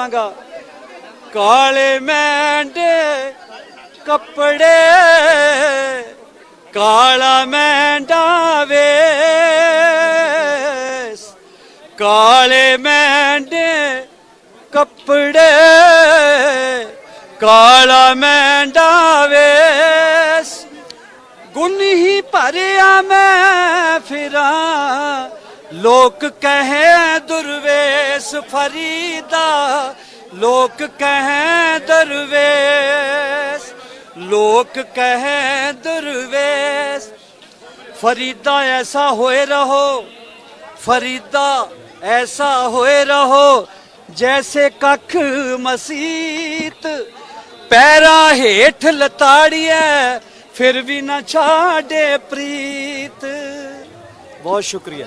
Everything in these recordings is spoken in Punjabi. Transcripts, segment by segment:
ਮੰਗਾ ਕਾਲੇ ਮੈਂਡੇ ਕੱਪੜੇ, ਕਾਲਾ ਮੈਂਡਾ ਵੇਸ। ਕਾਲੇ ਮੈਂਡੇ ਕੱਪੜੇ, ਕਾਲਾ ਮੈਂਡਾ ਵੇਸ। ਗੁਨਹੀ ਭਰਿਆ ਮੈਂ ਫਿਰਾਂ। ਲੋਕ ਕਹੇ ਦਰਵੇਸ਼ ਫਰੀਦਾ, ਲੋਕ ਕਹੇ ਦਰਵੇਸ਼, ਲੋਕ ਕਹੇ ਦਰਵੇਸ਼। ਫਰੀਦਾ ਐਸਾ ਹੋਏ ਰਹੋ, ਫਰੀਦਾ ਐਸਾ ਹੋਏ ਰਹੋ, ਜੈਸੇ ਕੱਖ ਮਸੀਤ। ਪੈਰਾ ਹੇਠ ਲਤਾੜੀਐ, ਫਿਰ ਵੀ ਨਾ ਛਾੜੇ ਪ੍ਰੀਤ। ਬਹੁਤ ਸ਼ੁਕਰੀਆ।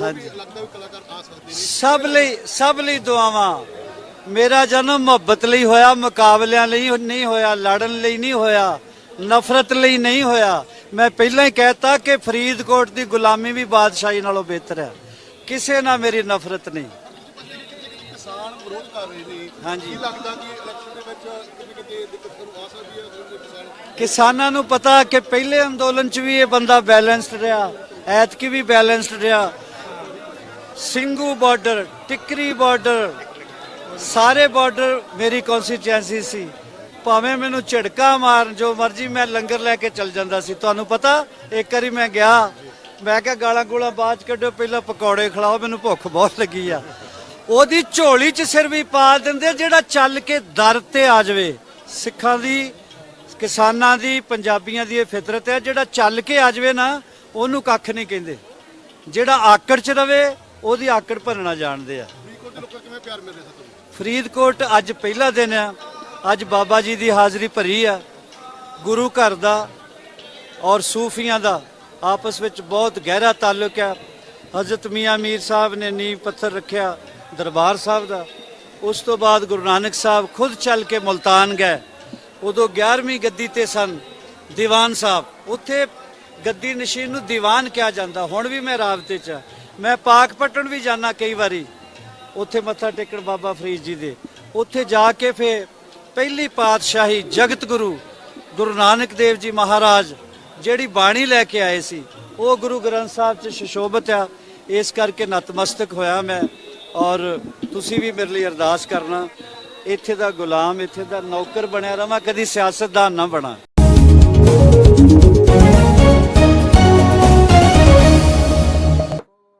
ਨੇ ਸਭ ਲਈ ਸਭ ਲਈ ਦੁਆਵਾਂ। ਮੇਰਾ ਜਨਮ ਮੁਹੱਬਤ ਲਈ ਹੋਇਆ ਮੁਕਾਬਲਿਆਂ ਲਈ ਨਹੀਂ ਹੋਇਆ ਲੜਨ ਲਈ ਨਹੀਂ ਹੋਇਆ ਨਫ਼ਰਤ ਲਈ ਨਹੀਂ ਹੋਇਆ। ਮੈਂ ਪਹਿਲਾਂ ਹੀ ਕਹਿਤਾ ਕਿ ਫਰੀਦਕੋਟ ਦੀ ਗੁਲਾਮੀ ਵੀ ਬਾਦਸ਼ਾਹੀ ਨਾਲੋਂ ਬਿਹਤਰ ਹੈ। ਕਿਸੇ ਨਾਲ ਮੇਰੀ ਨਫ਼ਰਤ ਨਹੀਂ। ਕਿਸਾਨ ਵਿਰੋਧ ਕਰ ਰਹੇ ਨੇ। ਹਾਂਜੀ। ਲੱਗਦਾ ਕਿ ਇਲੈਕਸ਼ਨ ਦੇ ਵਿੱਚ ਕਿਤੇ ਕਿਤੇ ਦਿੱਕਤ ਤੁਹਾਨੂੰ ਆ ਸਕਦੀ ਹੈ ਕਿਸਾਨਾਂ ਨੂੰ ਪਤਾ ਕਿ ਪਹਿਲੇ ਅੰਦੋਲਨ 'ਚ ਵੀ ਇਹ ਬੰਦਾ ਬੈਲੈਂਸਡ ਰਿਹਾ, ਐਤਕੀ ਵੀ ਬੈਲੈਂਸਡ ਰਿਹਾ। ਸਿੰਘੂ ਬਾਰਡਰ ਟਿਕਰੀ ਬਾਰਡਰ ਸਾਰੇ ਬਾਰਡਰ ਮੇਰੀ ਕਨਸਟੀਚੁਐਂਸੀ ਸੀ। ਭਾਵੇਂ ਮੈਨੂੰ ਝੜਕਾ ਮਾਰਨ, ਜੋ ਮਰਜ਼ੀ ਮੈਂ ਲੰਗਰ ਲੈ ਕੇ ਚੱਲ ਜਾਂਦਾ ਸੀ, ਤੁਹਾਨੂੰ ਪਤਾ, ਇੱਕ ਵਾਰੀ ਮੈਂ ਗਿਆ, ਮੈਂ ਕਿਹਾ ਗਾਲਾਂ ਗੋਲਾਂ ਬਾਅਦ 'ਚ ਕੱਢੋ ਪਹਿਲਾਂ ਪਕੌੜੇ ਖਿਲਾਓ, ਮੈਨੂੰ ਭੁੱਖ ਬਹੁਤ ਲੱਗੀ ਆ। ਉਹਦੀ ਝੋਲੀ 'ਚ ਸਿਰ ਵੀ ਪਾ ਦਿੰਦੇ ਜਿਹੜਾ ਚੱਲ ਕੇ ਦਰ ਤੇ ਆ ਜਾਵੇ। ਸਿੱਖਾਂ ਦੀ ਕਿਸਾਨਾਂ ਦੀ, ਪੰਜਾਬੀਆਂ ਦੀ ਇਹ ਫਿਤਰਤ ਹੈ, ਜਿਹੜਾ ਚੱਲ ਕੇ ਆ ਜਾਵੇ ਨਾ, ਉਹਨੂੰ ਕੱਖ ਨਹੀਂ ਕਹਿੰਦੇ। ਜਿਹੜਾ ਆਕੜ 'ਚ ਰਵੇ, ਉਹਦੀ ਆਕੜ ਭਰਨਾ ਜਾਣਦੇ ਆ। ਫਰੀਦਕੋਟ ਫਰੀਦਕੋਟ ਅੱਜ ਪਹਿਲਾ ਦਿਨ ਆ। ਅੱਜ ਬਾਬਾ ਜੀ ਦੀ ਹਾਜ਼ਰੀ ਭਰੀ ਆ। ਗੁਰੂ ਘਰ ਦਾ ਔਰ ਸੂਫੀਆਂ ਦਾ ਆਪਸ ਵਿੱਚ ਬਹੁਤ ਗਹਿਰਾ ਤਾਲੁਕ ਆ। ਹਜ਼ਰਤ ਮੀਆਂ ਮੀਰ ਸਾਹਿਬ ਨੇ ਨੀਂਹ ਪੱਥਰ ਰੱਖਿਆ ਦਰਬਾਰ ਸਾਹਿਬ ਦਾ। ਉਸ ਤੋਂ ਬਾਅਦ ਗੁਰੂ ਨਾਨਕ ਸਾਹਿਬ ਖੁਦ ਚੱਲ ਕੇ ਮੁਲਤਾਨ ਗਏ। ਉਦੋਂ 11ਵੀਂ ਗੱਦੀ ਤੇ ਸਨ, ਦੀਵਾਨ ਸਾਹਿਬ। ਉੱਥੇ ਗੱਦੀ ਨਸ਼ੀਨ ਨੂੰ ਦੀਵਾਨ ਕਿਹਾ ਜਾਂਦਾ। ਹੁਣ ਵੀ ਮੈਂ ਰਾਬਤੇ 'ਚ ਆ। ਮੈਂ ਪਾਕਪਟਨ ਵੀ ਜਾਣਾ ਕਈ ਵਾਰੀ। ਉੱਥੇ ਮੱਥਾ ਟੇਕਣ ਬਾਬਾ ਫਰੀਦ ਜੀ ਦੇ। ਉੱਥੇ ਜਾ ਕੇ ਫੇ ਪਹਿਲੀ ਪਾਤਸ਼ਾਹੀ ਜਗਤ ਗੁਰੂ ਗੁਰੂ ਨਾਨਕ ਦੇਵ ਜੀ ਮਹਾਰਾਜ ਜਿਹੜੀ ਬਾਣੀ ਲੈ ਕੇ ਆਏ ਸੀ, ਉਹ ਗੁਰੂ ਗ੍ਰੰਥ ਸਾਹਿਬ ਚ ਸ਼ਸ਼ੋਭਤ ਆ। ਇਸ ਕਰਕੇ ਨਤਮਸਤਕ ਹੋਇਆ ਮੈਂ। ਔਰ ਤੁਸੀਂ ਵੀ ਮੇਰੇ ਲਈ ਅਰਦਾਸ ਕਰਨਾ। ਇੱਥੇ ਦਾ ਗੁਲਾਮ ਇੱਥੇ ਦਾ ਨੌਕਰ ਬਣਿਆ ਰਵਾਂ ਕਦੀ ਸਿਆਸਤਦਾਨ ਨਾ ਬਣਾ।